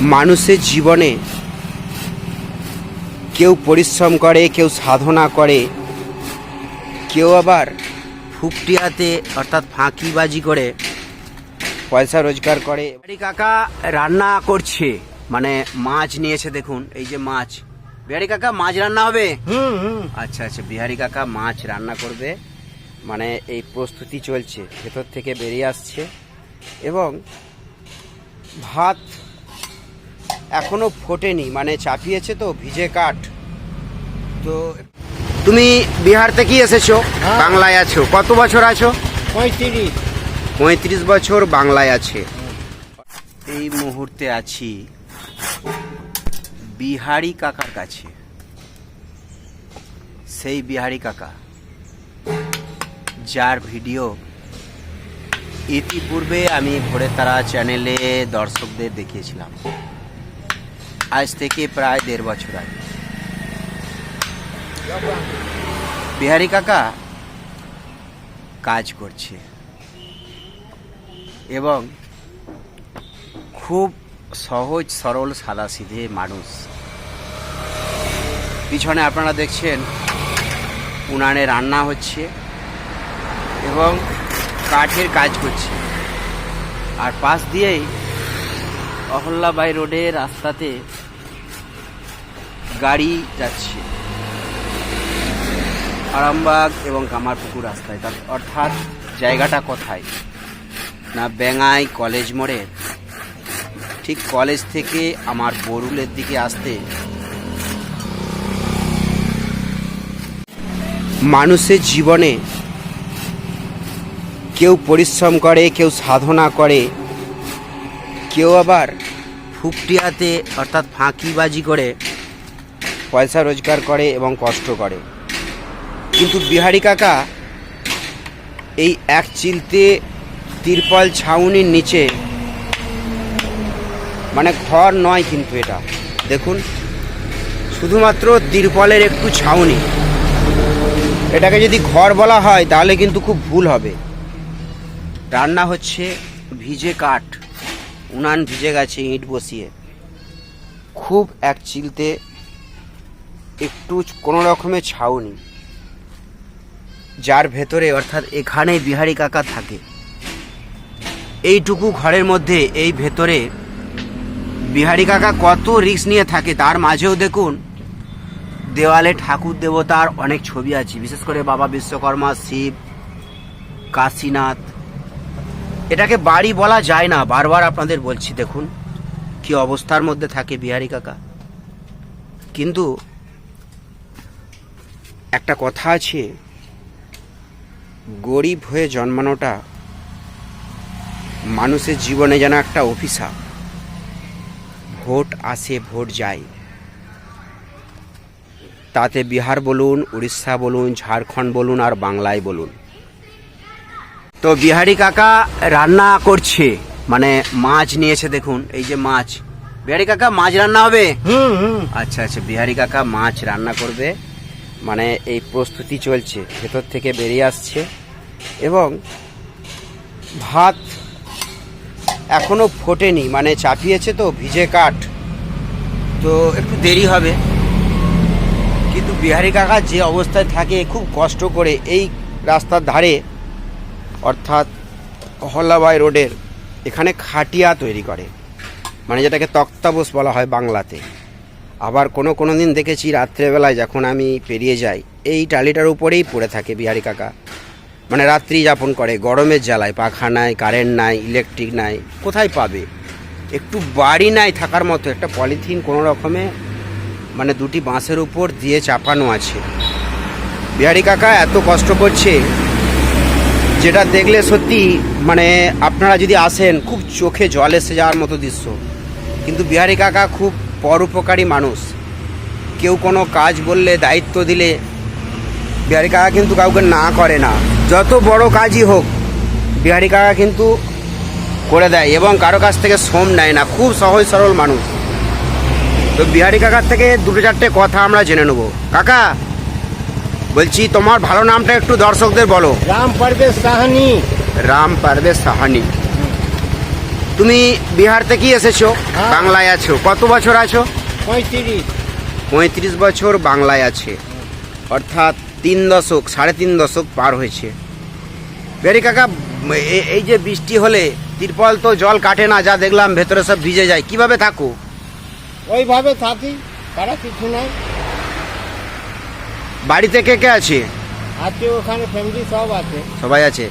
মানুষের জীবনে কেউ পরিশ্রম করে কেউ সাধনা করে কেউ আবার ফুকটিয়াতে অর্থাৎ ফাঁকিবাজি করে পয়সা রোজগার করে। বিহারি কাকা রান্না করছে মানে মাছ নিয়েছে দেখুন এই যে মাছ। বিহারি কাকা মাছ রান্না হবে? হুম হুম। আচ্ছা আচ্ছা বিহারি কাকা মাছ রান্না করবে। মানে এই প্রস্তুতি চলছে ভেতর থেকে বেরিয়ে আসছে। এবং ভাত এখনও ফোটেনি মানে চাপিয়েছে তো ভিজে কাঠ। তো তুমি বিহার থেকেই এসেছ? হ্যাঁ। বাংলায় আছো। কত বছর আছো? পঁয়ত্রিশ। পঁয়ত্রিশ বছর বাংলায় আছে। এই মুহূর্তে আছি বিহারি কাকার কাছে। সেই বিহারি কাকা যার ভিডিও ইতিপূর্বে আমি ভোরে তারা চ্যানেলে দর্শকদের দেখিয়েছিলাম। আজ থেকে প্রায় দেড় বছর আগে। বিহারি কাকা কাজ করছে। এবং খুব সহজ, সরল, সাদাসিধে মানুষ। পিছনে আপনারা দেখছেন, উনানে রান্না হচ্ছে এবং কাঠের কাজ করছে। আর পাশ দিয়েই অহল্যাবাই রোডের রাস্তাতে গাড়ি যাচ্ছে। আরামবাগ এবং কামারপুকুর রাস্তায়। তার অর্থাৎ জায়গাটা কোথায়? না বেঙ্গাই কলেজ মোড়ের ঠিক কলেজ থেকে আমার বরুলের দিকে আসতে মানুষের জীবনে কেউ পরিশ্রম করে, কেউ সাধনা করে কেউ আবার ফুকটিয়াতে অর্থাৎ ফাঁকিবাজি করে, পয়সা রোজগার করে এবং কষ্ট করে। কিন্তু বিহারি কাকা এই এক চিলতে তিরপল ছাউনির নিচে মানে ঘর নয় কিন্তু এটা। দেখুন, শুধুমাত্র তিরপলের একটু ছাউনি। এটাকে যদি ঘর বলা হয়, তাহলে কিন্তু খুব ভুল হবে। রান্না হচ্ছে ভিজে কাঠ। উনান ভিজে গেছে ইট বসিয়ে। খুব এক চিলতে একটু কোনো রকমের ছাউনি। যার ভেতরে অর্থাৎ এখানে বিহারি কাকা থাকে। এইটুকু ঘরের মধ্যে, এই ভেতরে বিহারি কাকা কত রিস্ক নিয়ে থাকে, তার মাঝেও দেখুন, দেওয়ালে ঠাকুর দেবতার অনেক ছবি আছে। বিশেষ করে বাবা বিশ্বকর্মা, শিব, কাশীনাথ এটাকে বাড়ি বলা যায় না, বারবার আপনাদের বলছি, দেখুন, কি অবস্থার মধ্যে থাকে বিহারি কাকা। কিন্তু একটা কথা আছে, গরিব হয়ে জন্মানোটা মানুষের জীবনে যেন একটা অভিশাপ। ভোট আসে, ভোট যায়। তাতে বিহার বলুন, উড়িষ্যা বলুন, ঝাড়খণ্ড বলুন আর বাংলায় বলুন। তো বিহারি কাকা রান্না করছে। মানে মাছ নিয়েছে দেখুন এই যে মাছ। বিহারি কাকা মাছ রান্না হবে? আচ্ছা আচ্ছা বিহারি কাকা মাছ রান্না করবে। মানে এই প্রস্তুতি চলছে ভেতর থেকে বেরিয়ে আসছে। এবং ভাত এখনও ফোটেনি মানে চাপিয়েছে তো ভিজে কাঠ। তো একটু দেরি হবে। কিন্তু বিহারি কাকা যে অবস্থায় থাকে খুব কষ্ট করে এই রাস্তার ধারে অর্থাৎ হল্লাবাই রোডের এখানে খাটিয়া তৈরি করে মানে যেটাকে তক্তাবোস বলা হয় বাংলাতে। আবার কোনো কোনো দিন দেখেছি রাত্রেবেলায় যখন আমি পেরিয়ে যাই, এই টালিটার উপরেই পড়ে থাকে বিহারি কাকা। মানে রাত্রি যাপন করে, গরমের জ্বালায়, পাখা নাই, কারেন্ট নাই, ইলেকট্রিক নাই, কোথায় পাবে? একটু বাড়ি নাই থাকার মতো একটা পলিথিন কোনো রকমে মানে দুটি বাঁশের উপর দিয়ে চাপানো আছে। বিহারি কাকা এত কষ্ট করছে যেটা দেখলে সত্যি মানে আপনারা যদি আসেন, খুব চোখে জল এসে যাওয়ার মতো দৃশ্য। কিন্তু বিহারি কাকা খুব পরোপকারী মানুষ। কেউ কোনো কাজ বললে, দায়িত্ব দিলে বিহারি কাকা কিন্তু কাউকে না করে না। যত বড় কাজই হোক, বিহারি কাকা কিন্তু করে দেয় এবং কারও কাছ থেকে শ্রম নেয় না। খুব সহজ সরল মানুষ। তো বিহারি কাকার থেকে দুটো চারটে কথা আমরা জেনে নেব। কাকা বলছি তোমার ভালো নামটা একটু দর্শকদের বলো। রাম পারভেজ সাহানি। রাম পারভেজ সাহানি। তুমি বিহার থেকেই এসেছ? হ্যাঁ। বাংলায় আছো। কত বছর আছো? পঁয়ত্রিশ। পঁয়ত্রিশ বছর বাংলায় আছে। অর্থাৎ তিন দশক সাড়ে তিন দশক পার হয়েছে। বেরি কাকা এই যে বৃষ্টি হলে তিরপল তো জল কাটে না যা দেখলাম ভেতরে সব ভিজে যায় কীভাবে থাকো? ওইভাবে থাকি তারা কিছু নাই। বাড়িতে কে কে আছে? আছে ওখানে ফ্যামিলি সব আছে। সবাই আছে।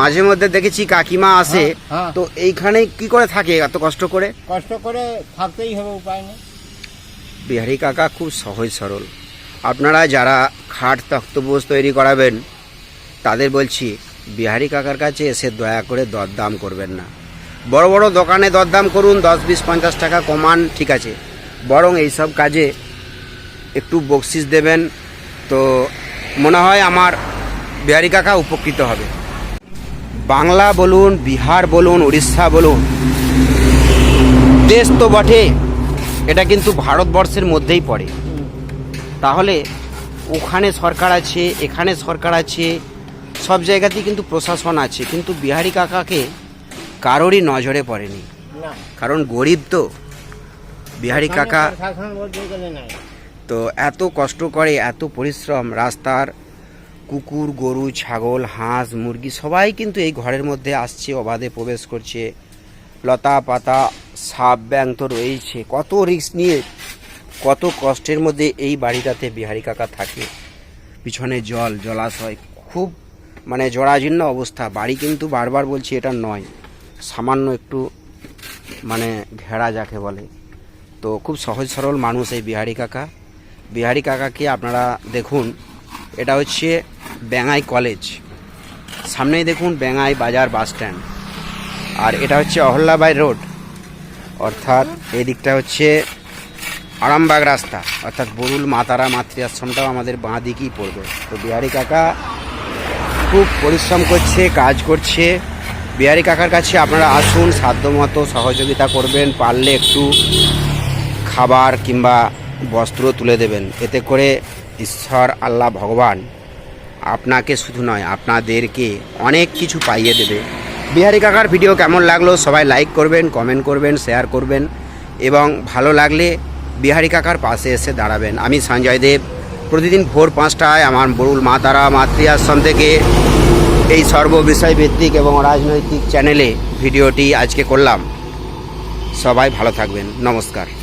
মাঝে মধ্যে দেখেছি কাকিমা আসে হ্যাঁ, হ্যাঁ। তো এইখানে কি করে থাকে এত কষ্ট করে? কষ্ট করে থাকতেই হবে উপায় নেই। বিহারি কাকা খুব সহজ সরল। আপনারা যারা খাট তক্তপোষ তৈরি করাবেন তাদের বলছি বিহারি কাকার কাছে এসে দয়া করে দরদাম করবেন না। বড় বড় দোকানে দরদাম করুন দশ বিশ পঞ্চাশ টাকা কমান ঠিক আছে। বরং এইসব কাজে একটু বকশিস দেবেন তো মনে হয় আমার বিহারি কাকা উপকৃত হবে। বাংলা বলুন বিহার বলুন উড়িষ্যা বলুন দেশ তো বটে এটা কিন্তু ভারতবর্ষের মধ্যেই পড়ে। তাহলে ওখানে সরকার আছে এখানে সরকার আছে সব জায়গাতেই কিন্তু প্রশাসন আছে কিন্তু বিহারি কাকাকে কারোরই নজরে পড়েনি। কারণ গরিব তো। বিহারি কাকা তো এত কষ্ট করে, এত পরিশ্রম, রাস্তার কুকুর, গরু, ছাগল, হাঁস, মুরগি সবাই কিন্তু এই ঘরের মধ্যে আসছে, অবাধে প্রবেশ করছে। লতা পাতা, সাপ ব্যাং তো রয়েছে কত রিস্ক নিয়ে, কত কষ্টের মধ্যে এই বাড়িটাতে বিহারি কাকা থাকে। পিছনে জল, জলাশয়, খুব মানে জরাজীর্ণ অবস্থা। বাড়ি কিন্তু বারবার বলছি এটা নয়, সামান্য একটু মানে ঘেরা যাকে বলে। তো খুব সহজ সরল মানুষ এই বিহারি কাকা। বিহারি কাকাকে আপনারা দেখুন, এটা হচ্ছে ব্যাঙাই কলেজ। সামনেই দেখুন ব্যাঙাই বাজার বাস স্ট্যান্ড। আর এটা হচ্ছে অহল্যাবাই রোড। অর্থাৎ এই দিকটা হচ্ছে আরামবাগ রাস্তা। অর্থাৎ বরুল মাতারা মাতৃ আশ্রমটাও আমাদের বাঁ দিকেই পড়বে। তো বিহারি কাকা খুব পরিশ্রম করছে, কাজ করছে। বিহারি কাকার কাছে আপনারা আসুন, সাধ্যমতো সহযোগিতা করবেন, পারলে একটু খাবার কিংবা বস্ত্র তুলে দেবেন। এতে করে ঈশ্বর, আল্লাহ, ভগবান আপনাকে শুধু নয়, আপনাদেরকে অনেক কিছু পাইয়ে দেবে। বিহারি কাকার ভিডিও কেমন লাগল সবাই লাইক করবেন, কমেন্ট করবেন, শেয়ার করবেন এবং ভালো লাগলে বিহারি কাকার পাশে এসে দাঁড়াবেন। আমি সঞ্জয় দেব। প্রতিদিন ভোর পাঁচটায় আমার বরুল মা তারা মাতৃ আশ্রম থেকে এই সর্ববিষয় ভিত্তিক এবং রাজনৈতিক চ্যানেলে ভিডিওটি আজকে করলাম। সবাই ভালো থাকবেন। নমস্কার।